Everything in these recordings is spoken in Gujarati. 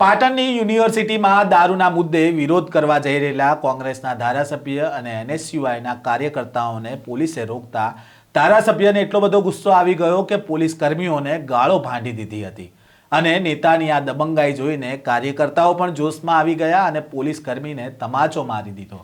પાટણની યુનિવર્સિટીમાં દારૂના મુદ્દે વિરોધ કરવા જઈ રહેલા કોંગ્રેસના ધારાસભ્ય અને એનએસયુઆઈના કાર્યકર્તાઓને પોલીસે રોકતા ધારાસભ્યને એટલો બધો ગુસ્સો આવી ગયો કે પોલીસ કર્મીઓને ગાળો ભાંડી દીધી હતી. અને નેતાની આ દબંગાઈ જોઈને કાર્યકર્તાઓ પણ જોશમાં આવી ગયા અને પોલીસ કર્મીને તમાચો મારી દીધો.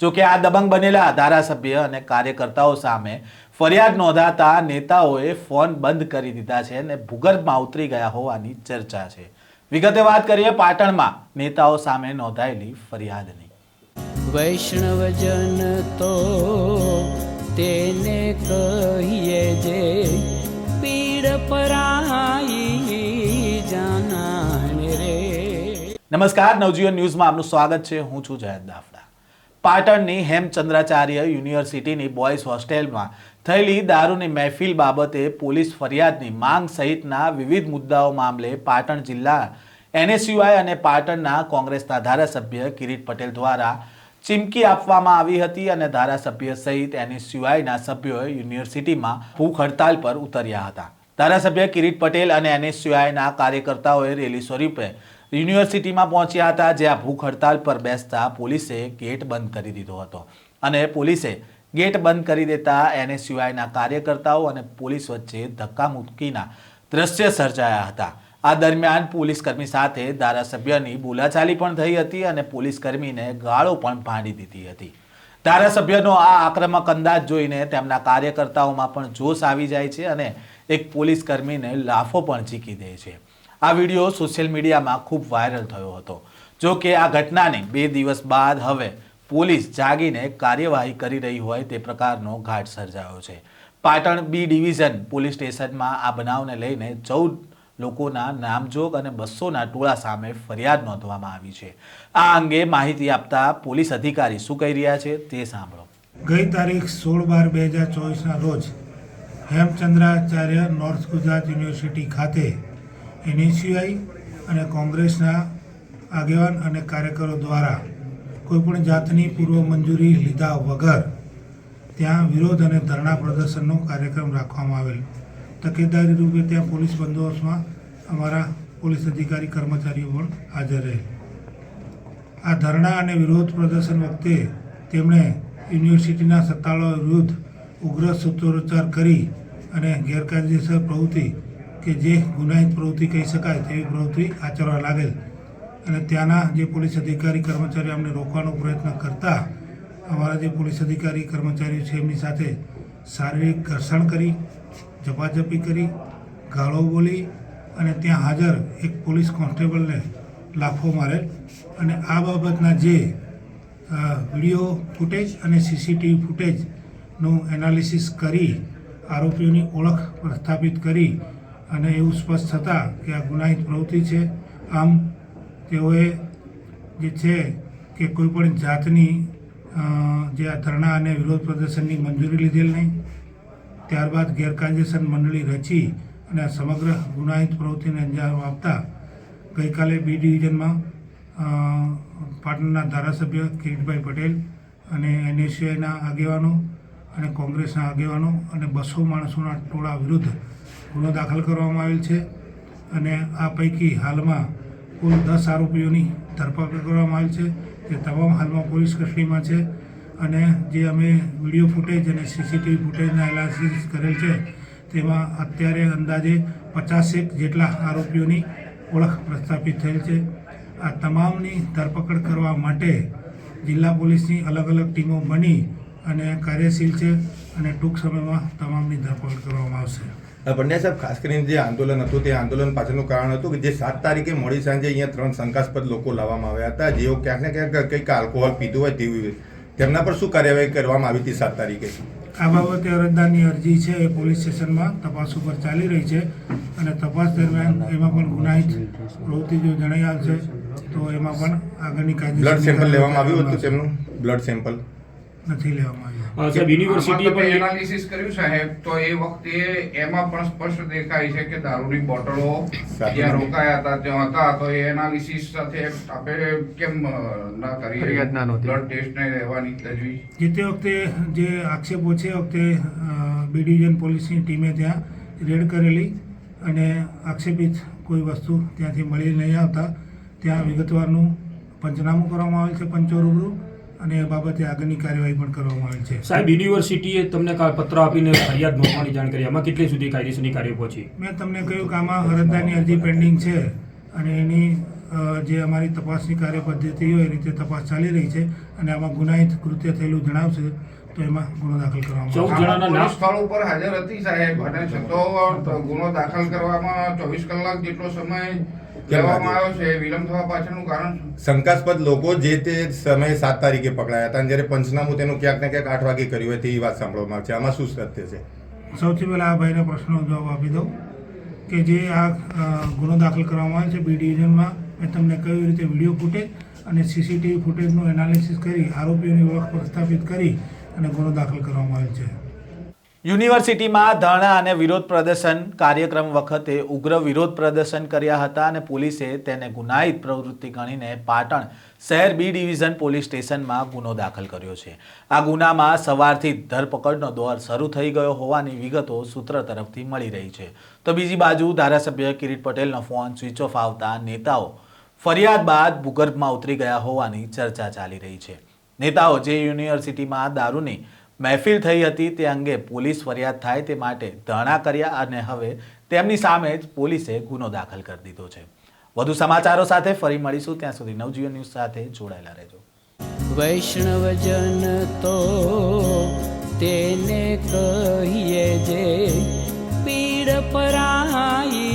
જોકે આ દબંગ બનેલા ધારાસભ્ય અને કાર્યકર્તાઓ સામે ફરિયાદ નોંધાતા નેતાઓએ ફોન બંધ કરી દીધા છે અને ભૂગર્ભમાં ઉતરી ગયા હોવાની ચર્ચા છે. વિગતે વાત કરીએ પાટણમાં. નેતાઓ સામે નોંધાયેલી ફરિયાદની. વૈષ્ણવજન તો તેને કહીએ જે પીડ પરાઈ જાનાને રે. નમસ્કાર નવજીવન ન્યૂઝમાં આપનું સ્વાગત છે. હું છું જયંત દાફડા. પાટણની હેમચંદ્રાચાર્ય યુનિવર્સિટીની બોયઝ હોસ્ટેલમાં થયેલી દારૂની મહેફિલ બાબતે પોલીસ ફરિયાદની માંગ સહિતના વિવિધ મુદ્દાઓ મામલે પાટણ જિલ્લા એનએસયુઆઈ અને પાટણના કોંગ્રેસના ધારાસભ્ય કિરીટ પટેલ દ્વારા ચીમકી આપવામાં આવી હતી અને ધારાસભ્ય સહિત એનએસયુઆઈના સભ્યોએ યુનિવર્સિટીમાં ભૂખ હડતાલ પર ઉતર્યા હતા. ધારાસભ્ય કિરીટ પટેલ અને એનએસયુઆઈના કાર્યકર્તાઓએ રેલી સ્વરૂપે યુનિવર્સિટીમાં પહોંચ્યા હતા, જ્યાં ભૂખ હડતાલ પર બેસતા પોલીસે ગેટ બંધ કરી દીધો હતો અને પોલીસે ગેટ બંધ કરી દેતા એનએસયુઆઈના કાર્યકર્તાઓ અને પોલીસ વચ્ચે ધક્કામુક્કીના દ્રશ્ય સર્જાયા હતા. આ દરમિયાન પોલીસ કર્મી સાથે ધારાસભ્યની બોલાચાલી પણ થઈ હતી અને પોલીસ કર્મીને ગાળો પણ ભાંડી દીધી હતી. ધારાસભ્યનો આ આક્રમક અંદાજ જોઈને તેમના કાર્યકર્તાઓમાં પણ જોશ આવી જાય છે અને એક પોલીસ કર્મીને લાફો પણ ઝીકી દે છે. આ વીડિયો સોશિયલ મીડિયામાં ખૂબ વાયરલ થયો હતો. જો કે આ ઘટનાને બે દિવસ બાદ હવે પોલીસ જાગીને કાર્યવાહી કરી રહી હોય તે પ્રકારનો ઘાટ સર્જાયો છે. પાટણ બી ડિવિઝન પોલીસ સ્ટેશનમાં આ બનાવને લઈને ચૌદ લોકોના નામજોગ અને બસોના ટોળા સામે ફરિયાદ નોંધવામાં આવી છે. આ અંગે માહિતી આપતા પોલીસ અધિકારી શું કહી રહ્યા છે તે સાંભળો. ગઈ તારીખ સોળ બાર બે હજાર ચોવીસના રોજ હેમચંદ્રાચાર્ય નોર્થ ગુજરાત યુનિવર્સિટી ખાતે એનએસયુઆઈ અને કોંગ્રેસના આગેવાન અને કાર્યકરો દ્વારા કોઈપણ જાતની પૂર્વ મંજૂરી લીધા વગર ત્યાં વિરોધ અને ધરણા પ્રદર્શનનો કાર્યક્રમ રાખવામાં આવેલ. તકેદારી રૂપે ત્યાં પોલીસ બંદોબસ્તમાં અમારા પોલીસ અધિકારી કર્મચારીઓ પણ હાજર રહે આ ધરણા અને વિરોધ પ્રદર્શન વખતે તેમણે યુનિવર્સિટીના સત્તાળો વિરુદ્ધ ઉગ્ર સૂત્રોચ્ચાર કરી અને ગેરકાયદેસર પ્રવૃત્તિ કે જે ગુનાહિત પ્રવૃત્તિ કહી શકાય તેવી પ્રવૃત્તિ આચરવા લાગેલ. અને ત્યાંના જે પોલીસ અધિકારી કર્મચારીઓ અમને રોકવાનો પ્રયત્ન કરતા, અમારા જે પોલીસ અધિકારી કર્મચારીઓ છે, એમની સાથે શારીરિક ઘર્ષણ કરી, ઝપાઝપી કરી, ગાળો બોલી અને ત્યાં હાજર એક પોલીસ કોન્સ્ટેબલને લાફો મારેલ. અને આ બાબતના જે વીડિયો ફૂટેજ અને સીસીટીવી ફૂટેજનું એનાલિસિસ કરી, આરોપીઓની ઓળખ પ્રસ્થાપિત કરી અને એવું સ્પષ્ટ થતાં કે આ ગુનાહિત પ્રવૃત્તિ છે. આમ તેઓએ જે છે કે કોઈપણ જાતની જે આ ધરણા અને વિરોધ પ્રદર્શનની મંજૂરી લીધેલ નહીં. ત્યારબાદ ગેરકાયદેસર મંડળી રચી અને આ સમગ્ર ગુનાહિત પ્રવૃત્તિને અંજામ આપતા ગઈકાલે બી ડિવિઝનમાં પાટણના ધારાસભ્ય કિરીટભાઈ પટેલ અને એનએસયુઆઈના આગેવાનો અને કોંગ્રેસના આગેવાનો અને બસો માણસોના ટોળા વિરુદ્ધ ગુનો દાખલ કરવામાં આવેલ છે. અને આ પૈકી હાલમાં કુલ દસ આરોપીઓની ધરપકડ કરવામાં આવી છે. તે તમામ હાલમાં પોલીસ કસ્ટડીમાં છે અને જે અમે વીડિયો ફૂટેજ અને સીસીટીવી ફૂટેજના એનાલિસિસ કરેલ છે, તેમાં અત્યારે અંદાજે પચાસેક જેટલા આરોપીઓની ઓળખ પ્રસ્થાપિત થયેલ છે. આ તમામની ધરપકડ કરવા માટે જિલ્લા પોલીસની અલગ અલગ ટીમો બની અને કાર્યશીલ છે અને ટૂંક સમયમાં તમામની ધરપકડ કરવામાં આવશે. પંડ્યા સાહેબ ખાસ કરીને જે આંદોલન હતું તે આંદોલન પાછળનું કારણ હતું કે જે સાત તારીખે મોડી સાંજે અહીંયા ત્રણ શંકાસ્પદ લોકો લાવવામાં આવ્યા હતા. જેઓ ક્યાંક ને ક્યાંક કંઈક આલ્કોહોલ પીધું હોય તેવી તેમના પર શું કાર્યવાહી કરવામાં આવી હતી સાત તારીખે? આ બાબતે અરજદારની અરજી છે એ પોલીસ સ્ટેશનમાં તપાસ ઉપર ચાલી રહી છે અને તપાસ દરમિયાન એમાં પણ ગુનાહિત પ્રવૃત્તિ જો જણાઈ આવશે તો એમાં પણ આગળની બ્લડ સેમ્પલ લેવામાં આવ્યું હતું તેમનું? Blood sample? નથી લેવામાં આવ્યું. સાહેબ યુનિવર્સિટી પણ એનાલિસિસ કર્યું સાહેબ. તો એ વખતે એમાં પણ સ્પષ્ટ દેખાય છે કે દારૂની બોટલો જ્યાં રોકાયા હતા ત્યાં હતા. તો એ એનાલિસિસ સાથે આપણે કેમ ના કરી ફરિયાદ ના નહોતી. બ્લડ ટેસ્ટ ને લેવાની તજવીજ. જે તે વખતે જે આક્ષેપો છે વખતે બી ડિવિઝન પોલીસની ટીમે ત્યાં રેડ કરેલી અને આક્ષેપિત કોઈ વસ્તુ ત્યાંથી મળી નહીં આવતા. ત્યાં વિગતવારનું પંચનામું કરવામાં આવેલ છે પંચો રૂબરૂ. અને એ બાબતે આગળની કાર્યવાહી પણ કરવામાં આવી છે. સાહેબ યુનિવર્સિટીએ તમને પત્ર આપીને ફરિયાદ નોંધવાની જાણ કરી આમાં કેટલી સુધી કાયદેસરની કાર્ય પહોંચી? મેં તમને કહ્યું કે આમાં અરજદારની અરજી પેન્ડિંગ છે અને એની જે અમારી તપાસની કાર્ય પદ્ધતિ હોય એ રીતે તપાસ ચાલી રહી છે અને આમાં ગુનાહિત કૃત્ય થયેલું જણાવશે તો એમાં ગુનો દાખલ કરવામાં ચૌદ આવશે જણાના નામ- સ્થળ ઉપર હાજર હતી સાહેબ અને છતાં ગુનો દાખલ કરવામાં ચોવીસ કલાક જેટલો સમય લેવામાં આવ્યો છે વિલંબ થવા પાછળનું કારણ શંકાસ્પદ લોકો જે તે સમયે સાત તારીખે પકડાયા હતા અને જ્યારે પંચનામું તેનું ક્યાંક ને ક્યાંક આઠ વાગે કર્યું હોય તેવી વાત સાંભળવામાં આવે છે. આમાં શું સત્ય છે? સૌથી પહેલાં આ ભાઈને પ્રશ્નનો જવાબ આપી દઉં કે જે આ ગુનો દાખલ કરવામાં આવે છે બી ડિવિઝનમાં મેં તમને કઈ રીતે વીડિયો ફૂટેજ અને સીસીટીવી ફૂટેજનું એનાલિસિસ કરી આરોપીઓની ઓળખ પ્રસ્થાપિત કરી અને ગુનો દાખલ કરવામાં આવેલ છે. યુનિવર્સિટીમાં ધરણા અને વિરોધ પ્રદર્શન કાર્યક્રમ વખતે ઉગ્ર વિરોધ પ્રદર્શન કર્યા હતા અને પોલીસે તેને ગુનાહિત પ્રવૃત્તિ ગણીને પાટણ શહેર બી ડિવિઝન પોલીસ સ્ટેશનમાં ગુનો દાખલ કર્યો છે. આ ગુનામાં સવારથી ધરપકડનો દોર શરૂ થઈ ગયો હોવાની વિગતો સૂત્ર તરફથી મળી રહી છે. તો બીજી બાજુ ધારાસભ્ય કિરીટ પટેલનો ફોન સ્વિચ ઓફ આવતા નેતાઓ ફરિયાદ બાદ ભૂગર્ભમાં ઉતરી ગયા હોવાની ચર્ચા ચાલી રહી છે. નેતાઓ જે યુનિવર્સિટીમાં દારૂની મહેફિલ થઈ હતી તે અંગે પોલીસ ફરિયાદ થાય તે માટે ધરણા કર્યા અને હવે તેમની સામે જ પોલીસે ગુનો દાખલ કરી દીધો છે. વધુ સમાચારો સાથે ફરી મળીશું. ત્યાં સુધી નવજીવન ન્યૂઝ સાથે જોડાયેલા રહેજો. વૈષ્ણવજન તો તેને કહીએ જે પીડ પરાઈ